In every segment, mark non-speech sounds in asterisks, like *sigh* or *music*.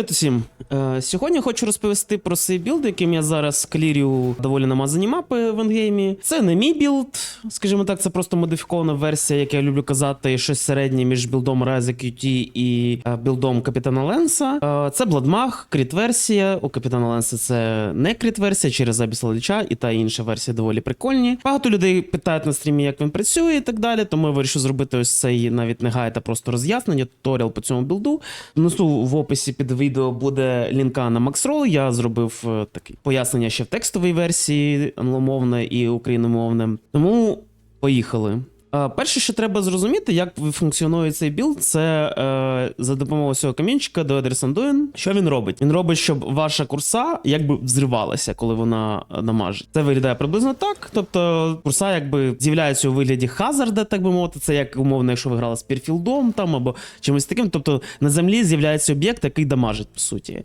Привіт усім. Е, сьогодні хочу розповісти про свій білд, яким я зараз клірю доволі намазані мапи в енгеймі. Це не мій білд, скажімо так, це просто модифікована версія, як я люблю казати, щось середнє між білдом Rise QT і е, білдом Капітана Ленса. Е, це Бладмаг, кріт версія. У Капітана Ленса це не кріт версія через Abyssal Ліча, і та інша версія доволі прикольні. Багато людей питають на стрімі, як він працює і так далі. Тому я вирішив зробити ось цей навіть не гайд, а просто роз'яснення, туторіал по цьому білду. Внизу в описі під відео буде лінка на Maxroll. Я зробив е, таке пояснення ще в текстовій версії англомовне і україномовне. Тому поїхали. Е, Перше, що треба зрозуміти, як функціонує цей білд, це е, за допомогою цього камінчика до Sanduin. Що він робить? Він робить, щоб ваша курса якби взривалася, коли вона е, намажить. Це виглядає приблизно так. Тобто курса якби з'являється у вигляді хазарда, так би мовити. Це як умовно, якщо ви грали з пірфілдом там або чимось таким. Тобто на землі з'являється об'єкт, який дамажить, по суті.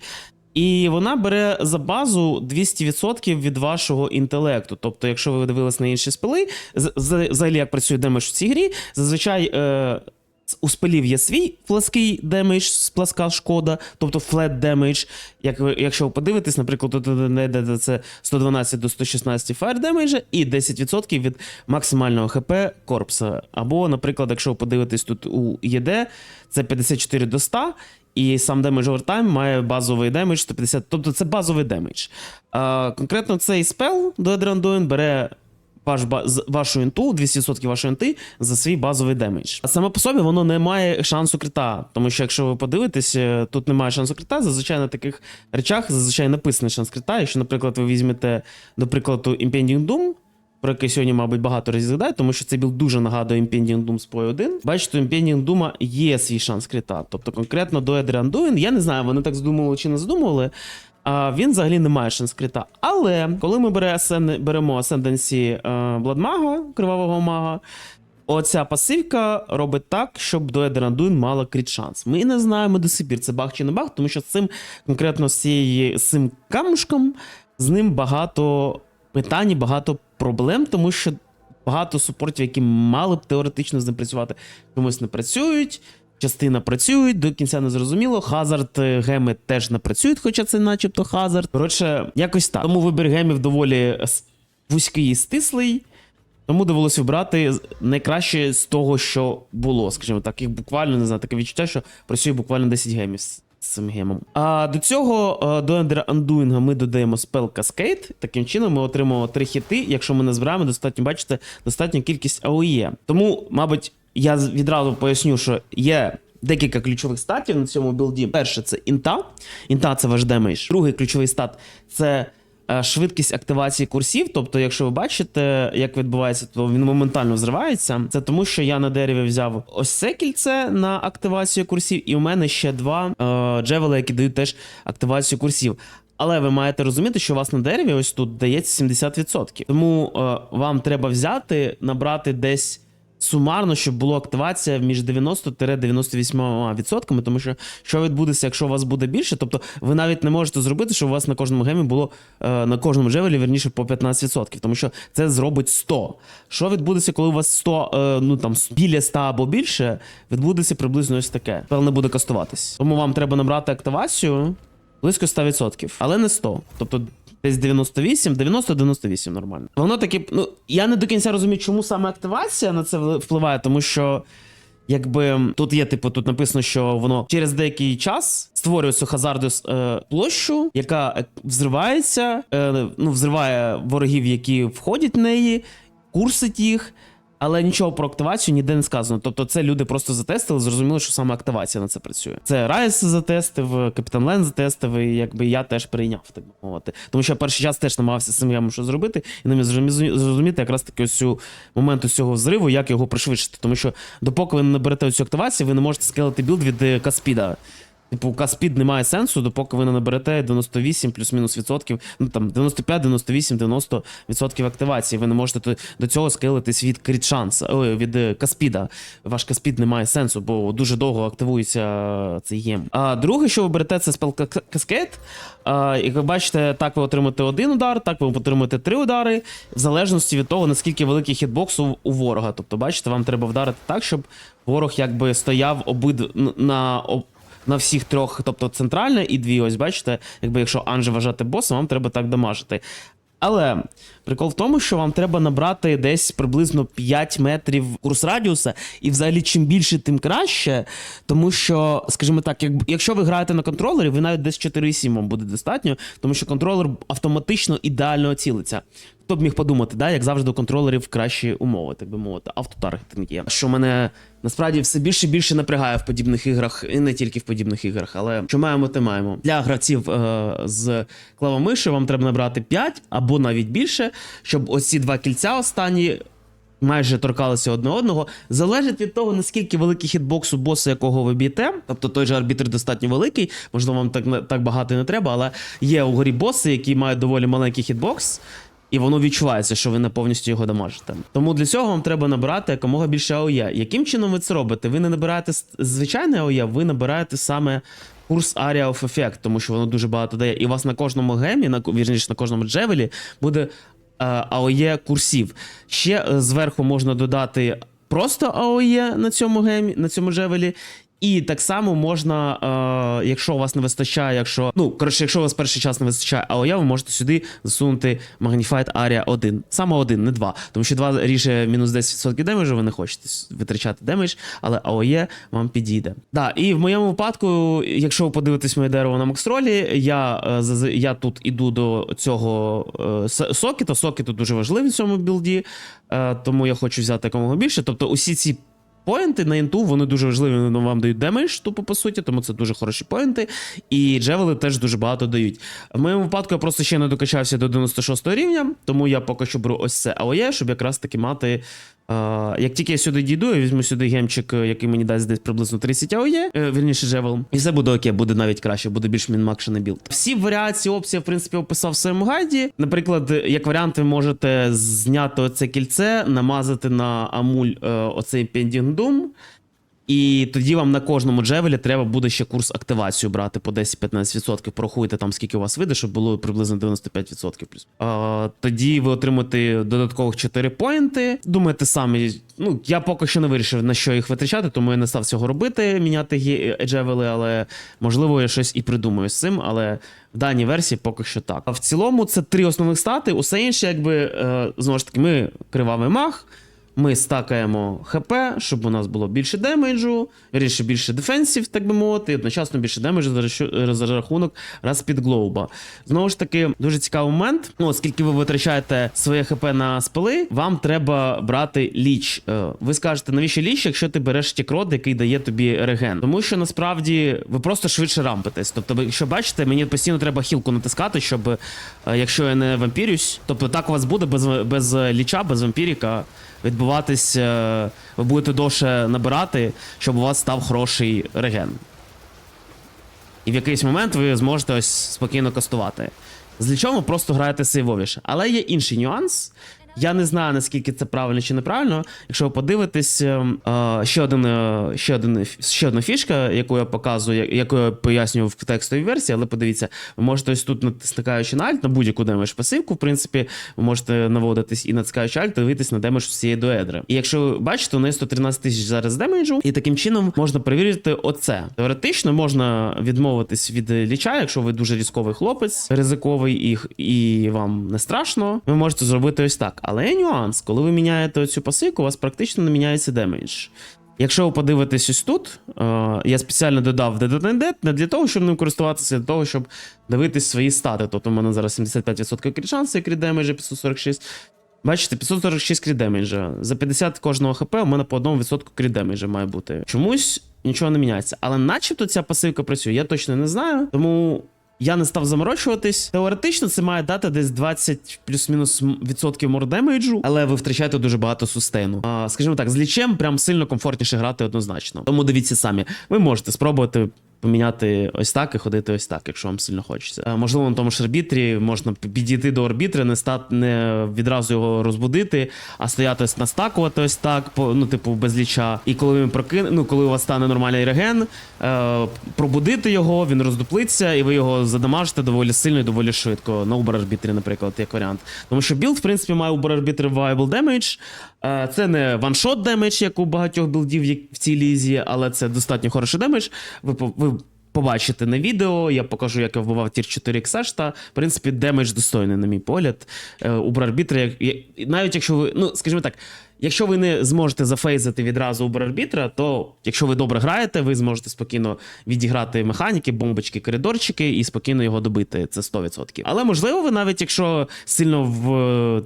І вона бере за базу 200% від вашого інтелекту. Тобто, якщо ви дивились на інші спили, взагалі як працює демедж в цій грі, зазвичай. Е, у спелів є свій плаский демедж, пласка шкода, тобто флет демедж. Як якщо ви подивитесь, наприклад, це 112 до 116 фаєр демеджа і 10% від максимального ХП корпса. Або, наприклад, якщо ви подивитесь тут у ЄД, це 54 до 100, і сам демедж овертайм має базовий демедж 150, тобто це базовий демедж. А, конкретно цей спел до Adranduin бере ваш, вашу інту, 200% вашої інти за свій базовий демедж. А саме по собі воно не має шансу крита, тому що якщо ви подивитесь, е, тут немає шансу крита, зазвичай на таких речах зазвичай написаний шанс крита. Якщо, наприклад, ви візьмете, до прикладу, Impending Doom, про який сьогодні, мабуть, багато разів тому що цей білд дуже нагадує Impending Doom з PoE 1. Бачите, Impending Doom є свій шанс крита. Тобто конкретно до Adrian Duin, я не знаю, вони так здумували чи не здумували. А він взагалі не має шанс крита. Але коли ми бере беремо Ascendancy е, Бладмага, кривавого мага, оця пасивка робить так, щоб до Едерандуін мала кріт шанс. Ми не знаємо до сих пір, це баг чи не баг, тому що з цим конкретно з, цієї, з цим камушком з ним багато питань, і багато проблем, тому що багато супортів, які мали б теоретично з ним працювати, чомусь не працюють. Частина працюють, до кінця не зрозуміло. Хазард е, геми теж не працюють, хоча це начебто хазард. Коротше, якось так. Тому вибір гемів доволі вузький і стислий. Тому довелося вибрати найкраще з того, що було. Скажімо так, їх буквально не знаю, таке відчуття, що працює буквально 10 гемів цим гемом. А до цього е, до ендера андуінга ми додаємо спел каскейт. Таким чином ми отримуємо три хіти. Якщо ми не збираємо, достатньо бачите, достатню кількість АОЄ. Тому, мабуть, я відразу поясню, що є. Декілька ключових статів на цьому білді. Перше це інта. Інта це ваш демейдж. Другий ключовий стат це швидкість активації курсів. Тобто, якщо ви бачите, як відбувається, то він моментально взривається. Це тому, що я на дереві взяв ось це кільце на активацію курсів, і у мене ще два е, джевели, які дають теж активацію курсів. Але ви маєте розуміти, що у вас на дереві ось тут дається 70%. Тому е, вам треба взяти, набрати десь. Сумарно, щоб була активація між 90-98%, тому що що відбудеться, якщо у вас буде більше, тобто ви навіть не можете зробити, щоб у вас на кожному гемі було е, на кожному джевелі верніше по 15%, тому що це зробить 100. Що відбудеться, коли у вас 100, е, ну там біля 100 або більше, відбудеться приблизно ось таке. Спел не буде кастуватись. Тому вам треба набрати активацію близько 100%, але не 100. Тобто десь 98, 90-98 нормально. Воно таки, ну я не до кінця розумію, чому саме активація на це впливає, тому що. Якби тут є, типу, тут написано, що воно через деякий час створює цю хазарду е, площу, яка е, взривається, е, ну, взриває ворогів, які входять в неї, курсить їх, але нічого про активацію ніде не сказано. Тобто, це люди просто затестили, зрозуміли, що саме активація на це працює. Це Райс затестив, Капітан Лен затестив, і якби я теж прийняв, так мовити. Тому що я перший час теж намагався з цим ямом що зробити, і не зрозуміти якраз таки ось цю момент ось цього взриву, як його пришвидшити. Тому що допоки ви не наберете цю активацію, ви не можете скелити білд від е, Каспіда. Типу, Каспід не має сенсу, допоки ви не наберете 98 плюс-мінус відсотків, ну там 95, 98, 90 відсотків активації. Ви не можете до цього скелитись від крітшанса, від е, Каспіда. Ваш Каспід не має сенсу, бо дуже довго активується цей єм. А друге, що ви берете, це спел Ка- Каскет. Як ви бачите, так ви отримаєте один удар, так ви отримаєте три удари, в залежності від того, наскільки великий хітбокс у, у ворога. Тобто, бачите, вам треба вдарити так, щоб ворог якби стояв обид на на всіх трьох, тобто центральна і дві, ось бачите, якби якщо Анже вважати босом, вам треба так дамажити. Але прикол в тому, що вам треба набрати десь приблизно 5 метрів курс радіуса, і взагалі чим більше, тим краще. Тому що, скажімо так, як, якщо ви граєте на контролері, ви навіть десь 4,7 вам буде достатньо, тому що контролер автоматично ідеально цілиться. Хто б міг подумати, да, як завжди у контролерів кращі умови, так би мовити, автотаргетинг є. Що мене насправді все більше і більше напрягає в подібних іграх, і не тільки в подібних іграх, але що маємо, те маємо. Для гравців е, з клавомиші вам треба набрати 5 або навіть більше, щоб оці два кільця останні. Майже торкалися одне одного, залежить від того, наскільки великий хітбокс у боса, якого ви б'єте. Тобто той же арбітр достатньо великий, можливо, вам так, так багато не треба, але є у горі боси, які мають доволі маленький хітбокс, і воно відчувається, що ви не повністю його дамажите. Тому для цього вам треба набирати якомога більше АОЄ. Яким чином ви це робите? Ви не набираєте звичайне АОЄ, ви набираєте саме курс Area of Effect, тому що воно дуже багато дає. І у вас на кожному гемі, на вірніше, на кожному джевелі буде АОЄ курсів. Ще е, зверху можна додати просто АОЄ на цьому гемі, на цьому джевелі. І так само можна, е, якщо у вас не вистачає, якщо ну коротше, якщо у вас перший час не вистачає АОЯ, ви можете сюди засунути Magnified Area 1. Саме один, не два. Тому що два ріже мінус 10% демеджу, ви не хочете витрачати демедж, але АОЄ вам підійде. Да, і в моєму випадку, якщо ви подивитесь моє дерево на Макстролі, я, е, я тут іду до цього е, с- сокета. Сокети дуже важливі в цьому білді, е, тому я хочу взяти якомога більше. Тобто, усі ці Поінти на інту, вони дуже важливі, вони вам дають демедж, тупо по суті, тому це дуже хороші поінти. І джевели теж дуже багато дають. В моєму випадку я просто ще не докачався до 96 рівня, тому я поки що беру ось це АОЄ, щоб якраз таки мати. Е, як тільки я сюди дійду, я візьму сюди гемчик, е, який мені дасть десь приблизно 30 АОЄ, е, вірніше джевел, і все буде окей, буде навіть краще, буде більш мінмакшений білд. Всі варіації опції, в принципі, описав в своєму гайді. Наприклад, як варіант, ви можете зняти оце кільце, намазати на амуль оцей Doom, і тоді вам на кожному джевелі треба буде ще курс активацію брати по 10-15%. Порахуйте там, скільки у вас вийде, щоб було приблизно 95% плюс. Тоді ви отримаєте додаткових 4 поінти. Думаєте самі, ну я поки що не вирішив на що їх витрачати, тому я не став цього робити, міняти е, джевели, але можливо я щось і придумаю з цим. Але в даній версії поки що так. А в цілому це три основних стати. Усе інше, якби е, знову ж таки, ми кривавий маг. Ми стакаємо ХП, щоб у нас було більше демеджу, вірніше більше дефенсів, так би мовити, і одночасно більше демеджу за рахунок раз під глоуба. Знову ж таки, дуже цікавий момент. Ну, оскільки ви витрачаєте своє ХП на спили, вам треба брати ліч. Е, Ви скажете, навіщо ліч, якщо ти береш тікрод, який дає тобі реген? Тому що насправді ви просто швидше рампитесь. Тобто, якщо бачите, мені постійно треба хілку натискати, щоб е, якщо я не вампірюсь, тобто так у вас буде без, без ліча, без вампіріка відбуватись, е, ви будете довше набирати, щоб у вас став хороший реген. І в якийсь момент ви зможете ось спокійно кастувати. З лічом ви просто граєте сейвовіше. Але є інший нюанс. Я не знаю, наскільки це правильно чи неправильно. Якщо ви подивитесь, ем, е, ще, один, е, ще, один, ще одна фішка, яку я показую, яку я пояснюю в текстовій версії, але подивіться, ви можете ось тут, натискаючи на Alt, на будь-яку демедж пасивку, в принципі, ви можете наводитись і натискаючи Alt, дивитись на демедж всієї дуедри. І якщо ви бачите, у неї 113 тисяч зараз демеджу, і таким чином можна перевірити оце. Теоретично можна відмовитись від ліча, якщо ви дуже різковий хлопець, ризиковий і, і вам не страшно, ви можете зробити ось так. Але є нюанс, коли ви міняєте цю пасивку, у вас практично не міняється демедж. Якщо ви подивитесь ось тут, е, я спеціально додав Dead не для того, щоб ним користуватися, а для того, щоб дивитись свої стати. Тобто у мене зараз 75% кріт шансу, кріт демеджа 546. Бачите, 546 кріт демеджа. За 50 кожного хп у мене по 1% кріт демеджа має бути. Чомусь нічого не міняється. Але начебто ця пасивка працює, я точно не знаю. Тому я не став заморочуватись. Теоретично це має дати десь 20 плюс-мінус відсотків мордемейджу, але ви втрачаєте дуже багато сустейну. А, скажімо так, з лічем прям сильно комфортніше грати однозначно. Тому дивіться самі. Ви можете спробувати. Поміняти ось так і ходити ось так, якщо вам сильно хочеться. Е, Можливо, на тому ж арбітрі можна підійти до арбітра, не стати не відразу його розбудити, а стояти ось настакувати ось так, ну, типу, без ліча. І коли він прокине, ну коли у вас стане нормальний реген, е, пробудити його, він роздуплиться, і ви його задамажите доволі сильно і доволі швидко. На Uber арбітрі, наприклад, як варіант. Тому що білд, в принципі, має Uber арбітр Viable Damage. Е, Це не ваншот демедж, як у багатьох білдів в цій лізі, але це достатньо хороший демедж. Ви, ви побачите на відео. Я покажу, як я вбивав тір 4 XH, та, в принципі, демедж достойний, на мій погляд. Е, у Брарбітра, як, навіть якщо ви, ну, скажімо так, якщо ви не зможете зафейзити відразу у Брарбітра, то якщо ви добре граєте, ви зможете спокійно відіграти механіки, бомбочки, коридорчики і спокійно його добити. Це 100%. Але можливо, ви навіть якщо сильно в е,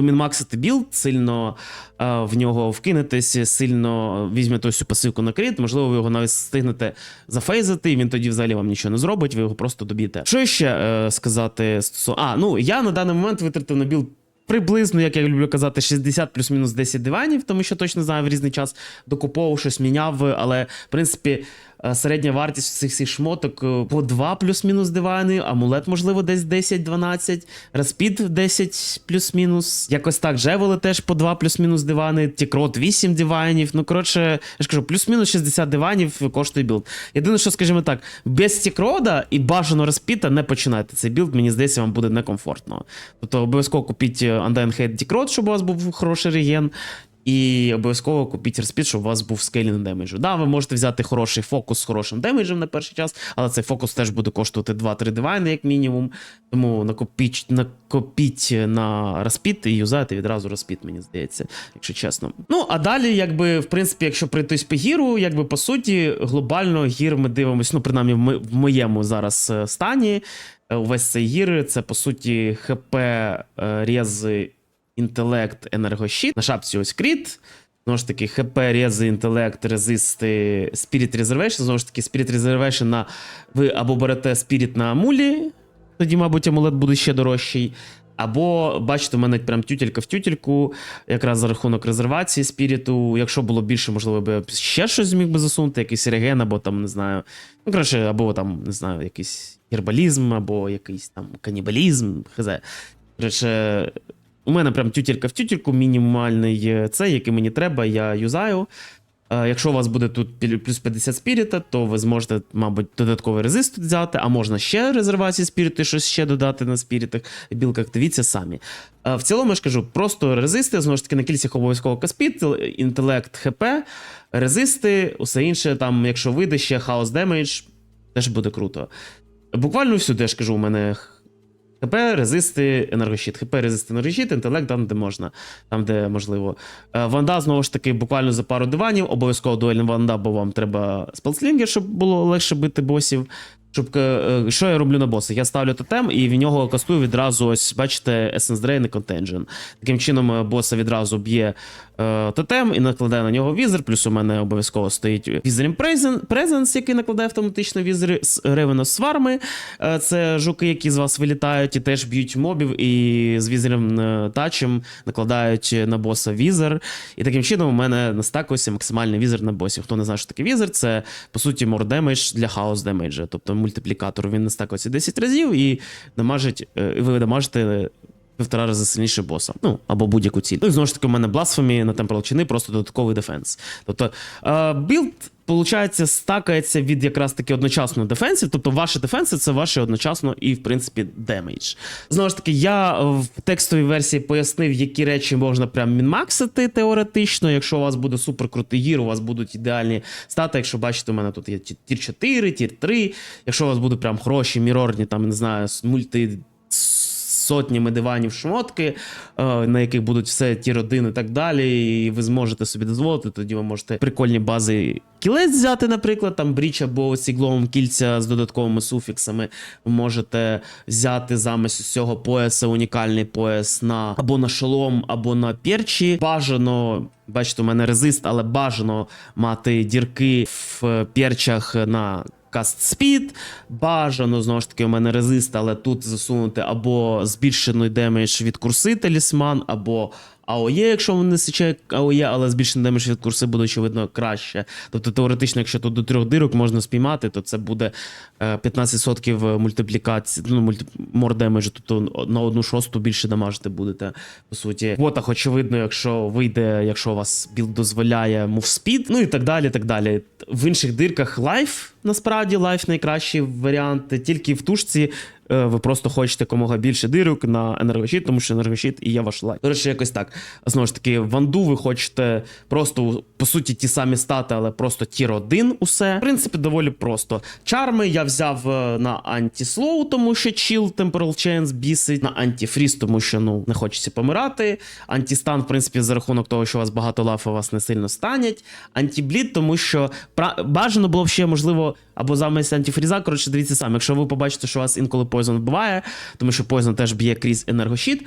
там. Домінмаксити білд, сильно е, в нього вкинетесь, сильно візьмете ось цю пасивку на крит, можливо, ви його навіть встигнете зафейзити, і він тоді взагалі вам нічого не зробить, ви його просто доб'єте. Що ще е, сказати стосовно. А, ну я на даний момент витратив на білд приблизно, як я люблю казати, 60 плюс-мінус 10 диванів, тому що точно знаю, в різний час докуповував щось міняв, але в принципі. Е, Середня вартість цих всіх шмоток е, по 2 плюс-мінус дивани, амулет, можливо, десь 10-12, розпід 10 плюс-мінус. Якось так, джевели теж по 2 плюс-мінус дивани, тікрот 8 диванів. Ну, коротше, я ж кажу, плюс-мінус 60 диванів коштує білд. Єдине, що, скажімо так, без тікрода і бажано розпіта не починайте цей білд, мені здається, вам буде некомфортно. Тобто обов'язково купіть е, Undying Head Тікрот, щоб у вас був хороший реген. І обов'язково купіть розпід, щоб у вас був скейлінг демеджу. Да, ви можете взяти хороший фокус з хорошим демеджем на перший час, але цей фокус теж буде коштувати 2-3 дивайни, як мінімум. Тому накопіть, накопіть на розпід і юзайте відразу розпід, мені здається, якщо чесно. Ну, а далі, якби, в принципі, якщо пройтись по гіру, якби по суті, глобально гір ми дивимося, ну, принаймні, мо- в моєму зараз е, стані. е, Увесь цей гір, це по суті ХП, е, рези, інтелект, енергощит. На шапці ось кріт. Знову ж таки, ХП, рези, інтелект, резисти, Spirit Reservation. Знову ж таки, Spirit Reservation на ви або берете Spirit на амулі, тоді, мабуть, амулет буде ще дорожчий. Або, бачите, у мене прям тютелька в тютельку, якраз за рахунок резервації спіріту. Якщо було більше, можливо, би ще щось зміг би засунути, якийсь реген, або там, не знаю. Ну, коротше, або там, не знаю, якийсь гербалізм, або якийсь там канібалізм, хз. Коротше, у мене прям тютелька в тютельку, мінімальний е, цей, який мені треба, я юзаю. Е, Якщо у вас буде тут плюс 50 спіріта, то ви зможете, мабуть, додатковий резист взяти, а можна ще резервації спіріту, щось ще додати на спірітах, білках. Дивіться самі. Е, В цілому я ж кажу, просто резисти, знову ж таки, на кільцях обов'язково каспіт, інтелект, ХП, резисти, усе інше, там, якщо вийде ще хаос демедж, теж буде круто. Буквально всюди я ж кажу, у мене ХП, резисти, енергощит. ХП, резисти, енергощит, інтелект там, де можна, там, де можливо. Е, Ванда, знову ж таки, буквально за пару диванів. Обов'язково дуельна ванда, бо вам треба спелслінгер, щоб було легше бити босів. Щоб, е, е, що я роблю на босах? Я ставлю тотем і в нього кастую відразу, ось, бачите, Essence Drain і Contagion. Таким чином, е, боса відразу б'є е, тотем і накладає на нього візер. Плюс у мене обов'язково стоїть Wizarding Presence, який накладає автоматично візери з Revenant Сварми. Це жуки, які з вас вилітають і теж б'ють мобів, і з візером тачем накладають на боса візер. І таким чином у мене настакується максимальний візер на босі. Хто не знає, що таке візер, це по суті damage для хаос демеджа. Тобто мультиплікатор він настакується 10 разів і дамажить, е, ви дамажите півтора рази сильніше боса. Ну, або будь-яку ціль. Ну і знову ж таки, у мене Blasphemy на Temporal чини просто додатковий дефенс. Тобто е, білд, виходить, стакається від якраз таки одночасно дефенсів. Тобто ваші дефенси це ваші одночасно і, в принципі, демейдж. Знову ж таки, я в текстовій версії пояснив, які речі можна прям мінмаксити теоретично. Якщо у вас буде супер крутий гір, у вас будуть ідеальні стати. Якщо бачите, у мене тут є тір 4, тір 3. Якщо у вас будуть прям хороші, мірорні, там, не знаю, мульти сотнями диванів шмотки, е, на яких будуть все ті родини і так далі, і ви зможете собі дозволити, тоді ви можете прикольні бази кілець взяти, наприклад, там бріч або сігловим кільця з додатковими суфіксами. Ви можете взяти замість цього пояса унікальний пояс на або на шолом, або на перчі. Бажано. Бачите, у мене резист, але бажано мати дірки в перчах на каст спід. Бажано, знову ж таки, у мене резист, але тут засунути або збільшений демедж від курси талісман, або АОЄ, якщо він не січе АОЄ, але збільшений демедж від курси буде, очевидно, краще. Тобто, теоретично, якщо тут до трьох дирок можна спіймати, то це буде е, 15% мультиплікації, ну, мульти, мор демеджу, тобто на одну шосту більше дамажити будете, по суті. В ботах, очевидно, якщо вийде, якщо у вас білд дозволяє speed, ну і так далі, так далі. В інших дирках лайф, насправді, лайф найкращий варіант. Тільки в тушці е, ви просто хочете якомога більше дирок на енергощит, тому що енергощит і є ваш лайк. До якось так. Знову ж таки, ванду ви хочете просто по суті ті самі стати, але просто тір 1 усе. В принципі, доволі просто. Чарми я взяв е, на антислоу, тому що чіл Temporal Chance бісить, на антифріз, тому що ну не хочеться помирати. Антістан, в принципі, за рахунок того, що у вас багато лафа, вас не сильно станять. Антиблід, тому що бажано було б ще можливо. Або замість антифріза, коротше, дивіться самі. Якщо ви побачите, що вас інколи Poison вбиває, тому що Poison теж б'є крізь енергощит,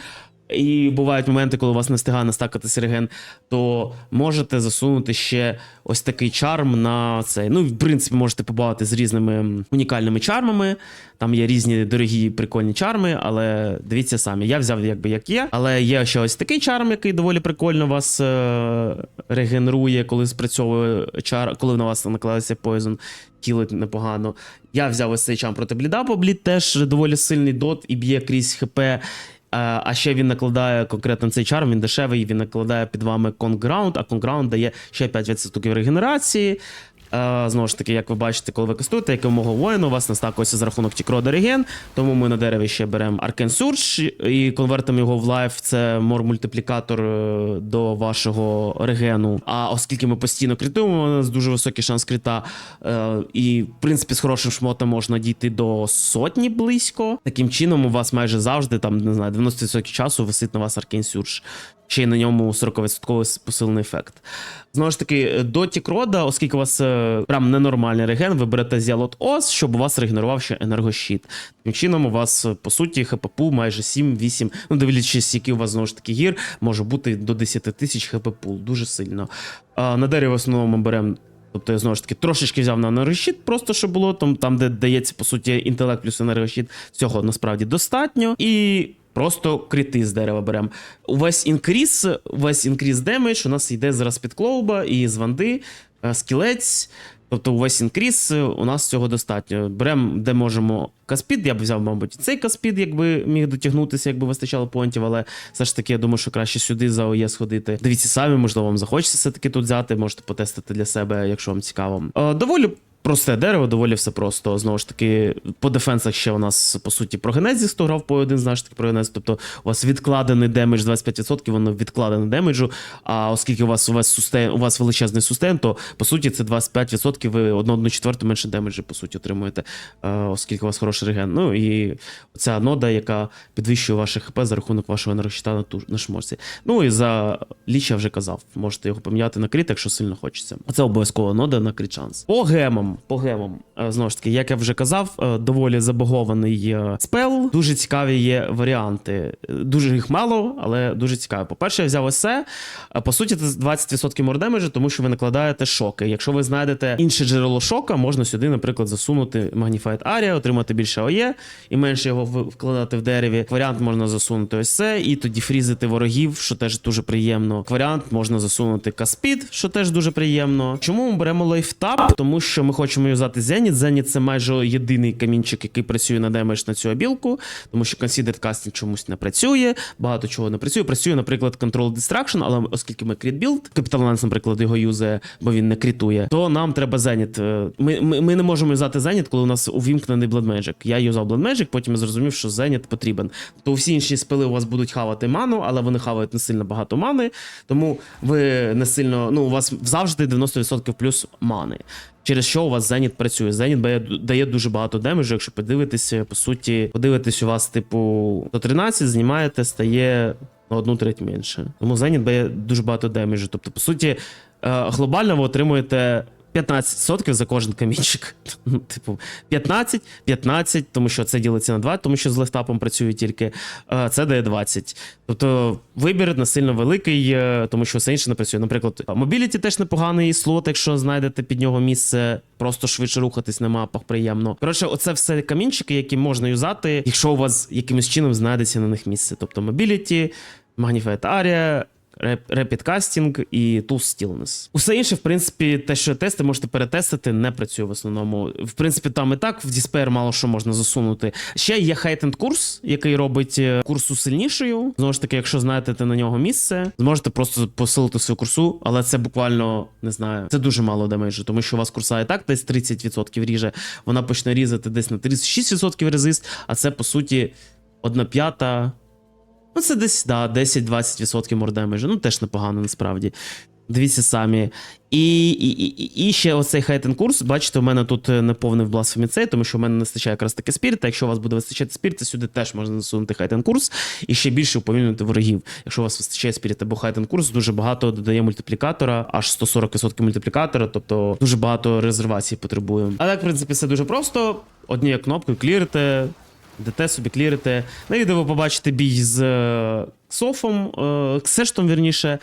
і бувають моменти, коли у вас не встигає настакатися реген, то можете засунути ще ось такий чарм на цей. Ну, в принципі, можете побавити з різними унікальними чармами. Там є різні дорогі прикольні чарми, але дивіться самі. Я взяв якби як є. Але є ще ось такий чарм, який доволі прикольно вас е- регенерує, коли спрацьовує чар, коли на вас накладається poison, кілить непогано. Я взяв ось цей чарм проти бліда, бо блід теж доволі сильний дот і б'є крізь хп. А а ще він накладає конкретно цей чарм, він дешевий, він накладає під вами конграунд, а конграунд дає ще 5% регенерації. Е, знову ж таки, як ви бачите, коли ви кастуєте, якомога воїну, у вас настакується за рахунок тікрода реген, тому ми на дереві ще беремо Arcane Surge і конвертимо його в лайф. Це мор-мультиплікатор е, до вашого регену. А оскільки ми постійно критуємо, у нас дуже високий шанс крита. Е, і, в принципі, з хорошим шмотом можна дійти до сотні близько. Таким чином, у вас майже завжди, там, не знаю, 90% часу висить на вас Arcane Surge. Ще й на ньому 40% посилений ефект. Знову ж таки, до Тікрода, оскільки у вас е, прям ненормальний реген, ви берете Зіалот Ос, щоб у вас регенерував ще енергощит. Таким чином, у вас, е, по суті, хппу майже 7-8, ну дивлячись, який у вас знову ж таки гір, може бути до 10 тисяч хппу, дуже сильно. А на дереві в основному ми беремо. Тобто я знову ж таки трошечки взяв на енергощит, просто щоб було там, там, де дається, по суті, інтелект плюс енергощит, цього насправді достатньо. І просто крити з дерева беремо. Увесь інкріс, увесь інкріс демедж у нас йде зараз під клоуба і з ванди, е, скілець. Тобто увесь інкріс е, у нас цього достатньо. Беремо, де можемо каспід. Я б взяв, мабуть, цей каспід, якби міг дотягнутися, якби вистачало понтів, але все ж таки я думаю, що краще сюди за ОЄ сходити. Дивіться самі, можливо, вам захочеться все-таки тут взяти, можете потестити для себе, якщо вам цікаво. Е, доволі. Просте дерево, доволі все просто. Знову ж таки, по дефенсах ще у нас, по суті, про генезіс, грав по один, знаєш таки про генезіс. Тобто у вас відкладений демедж 25%, воно відкладене демеджу. А оскільки у вас у вас сустейн, у вас величезний сустейн, то по суті це 25%, ви одну одну четверту менше демеджу, по суті, отримуєте, е, оскільки у вас хороший реген. Ну і ця нода, яка підвищує ваше ХП за рахунок вашого енергощита на, на шморці. Ну і за ліч я вже казав, можете його поміняти на крит, якщо сильно хочеться. Це обов'язково нода на крит шанс. По гемам, по гемам, е, знову ж таки, як я вже казав, е, доволі забагований е, спел. Дуже цікаві є варіанти. Дуже їх мало, але дуже цікаві. По-перше, я взяв ось це. Е, По суті, це 20% мордемеджу, тому що ви накладаєте шоки. Якщо ви знайдете інше джерело шока, можна сюди, наприклад, засунути Magnified Area, отримати більше ОЄ і менше його вкладати в дереві. Варіант можна засунути ось це, і тоді фрізити ворогів, що теж дуже приємно. Варіант можна засунути Каспід, що теж дуже приємно. Чому ми беремо лайфтап? Тому що ми хочемо юзати Зеніт. Зеніт це майже єдиний камінчик, який працює на демедж на цю обілку, тому що Considered Casting чомусь не працює, багато чого не працює. Працює, наприклад, Control Distraction, але оскільки ми кріт білд, Capital Lens, наприклад, його юзає, бо він не крітує, то нам треба Зеніт. Е, Ми, ми, ми не можемо юзати Зеніт, коли у нас увімкнений Blood Magic. Я юзав Blood Magic, потім я зрозумів, що Зеніт потрібен. То всі інші спили у вас будуть хавати ману, але вони хавають не сильно багато мани, тому ви не сильно, ну, у вас завжди 90% плюс мани. Через що у вас Зеніт працює? Зеніт дає, дуже багато демеджу. Якщо подивитися, по суті, подивитись у вас, типу, 113, знімаєте, стає на одну треть менше. Тому Зеніт дає дуже багато демеджу. Тобто, по суті, е, глобально ви отримуєте 15% за кожен камінчик. *laughs* Ну, типу, 15, 15, тому що це ділиться на 2, тому що з лефтапом працює тільки. е, Це дає 20. Тобто вибір не сильно великий, е, тому що все інше не працює. Наприклад, мобіліті теж непоганий слот, якщо знайдете під нього місце, просто швидше рухатись на мапах, приємно. Коротше, оце все камінчики, які можна юзати, якщо у вас якимось чином знайдеться на них місце. Тобто мобіліті, Magnified Area, Casting і Tool Stillness. Усе інше, в принципі, те, що тести можете перетестити, не працює в основному. В принципі, там і так в Dispair мало що можна засунути. Ще є Heightened курс, який робить е, курсу сильнішою. Знову ж таки, якщо знаєте на нього місце, зможете просто посилити свою курсу, але це буквально не знаю. Це дуже мало демеджу, тому що у вас курса і так десь 30% ріже. Вона почне різати десь на 36% резист, а це по суті одна п'ята. Ну, це десь да, 10-20% мордемеджу. Ну, теж непогано насправді. Дивіться самі. І, і, і, і ще оцей хайтен курс. Бачите, у мене тут е, не повний в цей, тому що в мене не вистачає якраз таки спіріта. Якщо у вас буде вистачати спіріта, сюди теж можна засунути хайтен курс і ще більше уповільнити ворогів. Якщо у вас вистачає спіріта або хайтен курс, дуже багато додає мультиплікатора, аж 140% мультиплікатора, тобто дуже багато резервацій потребує. А так, в принципі, все дуже просто. Однією кнопкою клірите, ДТ собі клірите. На відео ви побачите бій з Ксофом, е, Ксештом, вірніше.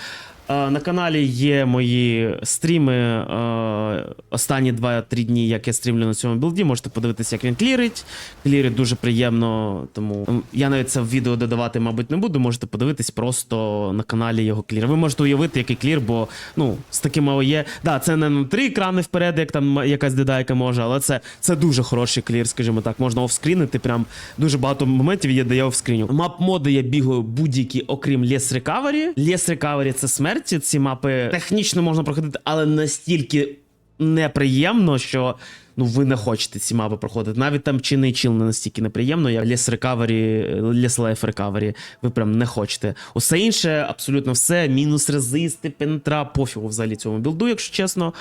Е, На каналі є мої стріми е, останні 2-3 дні, як я стрімлю на цьому білді. Можете подивитися, як він клірить. Клірить дуже приємно, тому я навіть це в відео додавати, мабуть, не буду. Можете подивитись просто на каналі його клір. Ви можете уявити, який клір, бо ну, з таким АОЄ. Да, це не на три екрани вперед, як там якась дедайка може, але це, це дуже хороший клір, скажімо так. Можна офскрінити. Прям дуже багато моментів є, де я офскріню. Мап моди я бігаю будь-які, окрім Лес Recovery. Лес Recovery це смерті. Ці мапи технічно можна проходити, але настільки неприємно, що. Ну, ви не хочете ці мапи проходити. Навіть там чинний чіл не настільки неприємно, як Лес Recovery, Лес Life Recovery. Ви прям не хочете. Усе інше, абсолютно все. Мінус резисти, пентра, пофігу взагалі цьому білду, якщо чесно.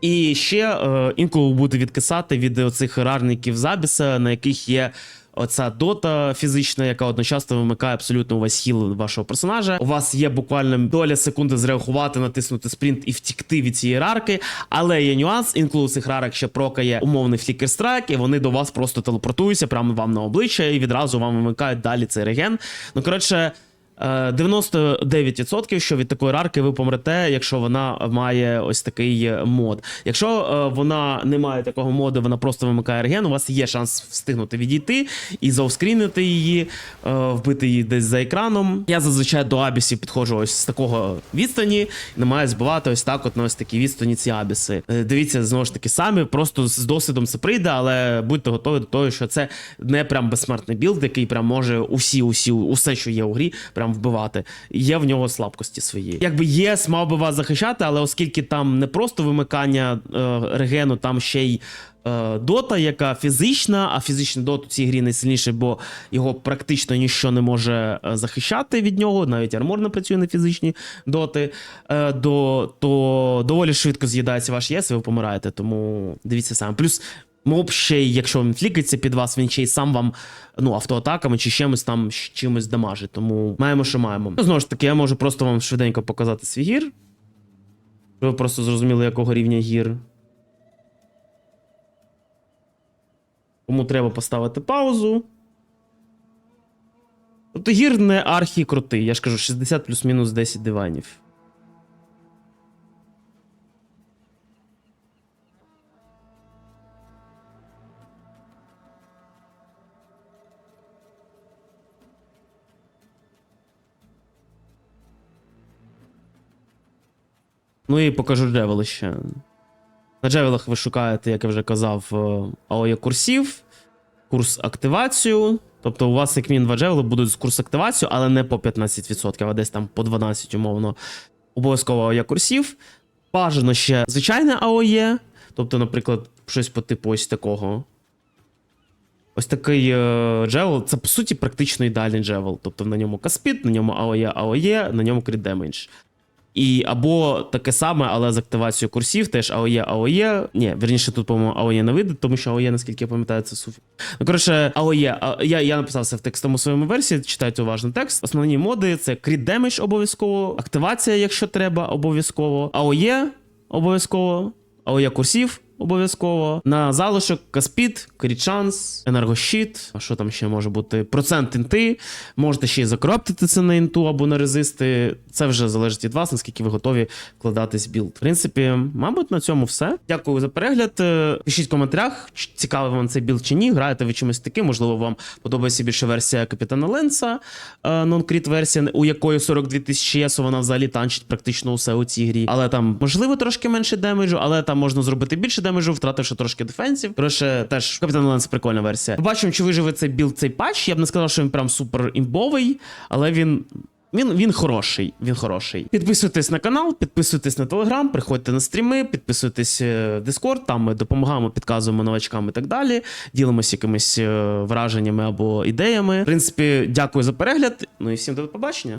І ще е, інколи буде відкисати від оцих рарників Забіса, на яких є оця дота фізична, яка одночасно вимикає абсолютно увесь хіл вашого персонажа. У вас є буквально доля секунди зреагувати, натиснути спринт і втікти від цієї рарки. Але є нюанс, інколи у цих рарок ще прокає умовний флікер страйк, і вони до вас просто телепортуються прямо вам на обличчя і відразу вам вимикають далі цей реген. Ну коротше. Е, 99% що від такої рарки ви помрете, якщо вона має ось такий е, мод. Якщо е, вона не має такого моду, вона просто вимикає реген, у вас є шанс встигнути відійти і заускрінити її, е, вбити її десь за екраном. Я зазвичай до абісів підходжу ось з такого відстані, намагаюсь збивати ось так, от на ось такі відстані ці абіси. Е, Дивіться, знову ж таки, самі, просто з досвідом це прийде, але будьте готові до того, що це не прям безсмертний білд, який прям може усі, усі, усе, що є у грі, прям вбивати. Є в нього слабкості свої. Якби єс мав би вас захищати, але оскільки там не просто вимикання е, регену, там ще й. е, Дота, яка фізична, а фізичний дот у цій грі найсильніший, бо його практично ніщо не може е, захищати від нього, навіть армор не працює на фізичні доти, е, до, то доволі швидко з'їдається ваш єс, і ви помираєте. Тому дивіться саме. Плюс моб ще якщо він флікається під вас, він ще й сам вам ну, автоатаками чи чимось там чимось дамажить. Тому маємо, що маємо. Ну, знову ж таки, я можу просто вам швиденько показати свій гір. Щоб ви просто зрозуміли, якого рівня гір. Кому треба поставити паузу. Тобто гір не архі крутий. Я ж кажу, 60 плюс-мінус 10 диванів. Ну і покажу джевели ще. На джевелах ви шукаєте, як я вже казав, АОЄ курсів, курс активацію. Тобто у вас, як мінімум, два джевели будуть з курс активацію, але не по 15%, а десь там по 12, умовно. Обов'язково АОЄ курсів. Бажано ще звичайне АОЄ. Тобто, наприклад, щось по типу ось такого. Ось такий е, джевел, це по суті практично ідеальний джевел. Тобто на ньому каспіт, на ньому АОЄ, АОЄ, на ньому крит демедж. І або таке саме, але з активацією курсів, теж АОЄ, АОЄ. Ні, верніше тут, по-моєму, АОЄ не вийде, тому що АОЄ, наскільки я пам'ятаю, це суфі. Ну, коротше, АОЄ, а, я, я написав це в текстовому своєму версії, читайте уважно текст. Основні моди це кріт демедж обов'язково, активація, якщо треба, обов'язково, АОЄ обов'язково, АОЄ курсів обов'язково. На залишок Каспід, Крічанс, Енергощит. А що там ще може бути? Процент інти. Можете ще й закроптити це на інту або на резисти. Це вже залежить від вас, наскільки ви готові вкладатись в білд. В принципі, мабуть, на цьому все. Дякую за перегляд. Е, Пишіть в коментарях, цікавий вам цей білд чи ні. Граєте ви чимось таким. Можливо, вам подобається більше версія Капітана Ленса, нон-кріт версія, у якої 42 тисячі єсу, вона взагалі танчить практично усе у цій грі. Але там можливо трошки менше демеджу, але там можна зробити більше демеджу, втративши трошки дефенсів. Коротше, теж Капітан Ленс прикольна версія. Побачимо, чи виживе цей білд, цей патч. Я б не сказав, що він прям супер імбовий, але він. Він, він хороший, він хороший. Підписуйтесь на канал, підписуйтесь на телеграм, приходьте на стріми, підписуйтесь е, в Discord, там ми допомагаємо, підказуємо новачкам і так далі. Ділимося якимись е, враженнями або ідеями. В принципі, дякую за перегляд. Ну і всім до побачення.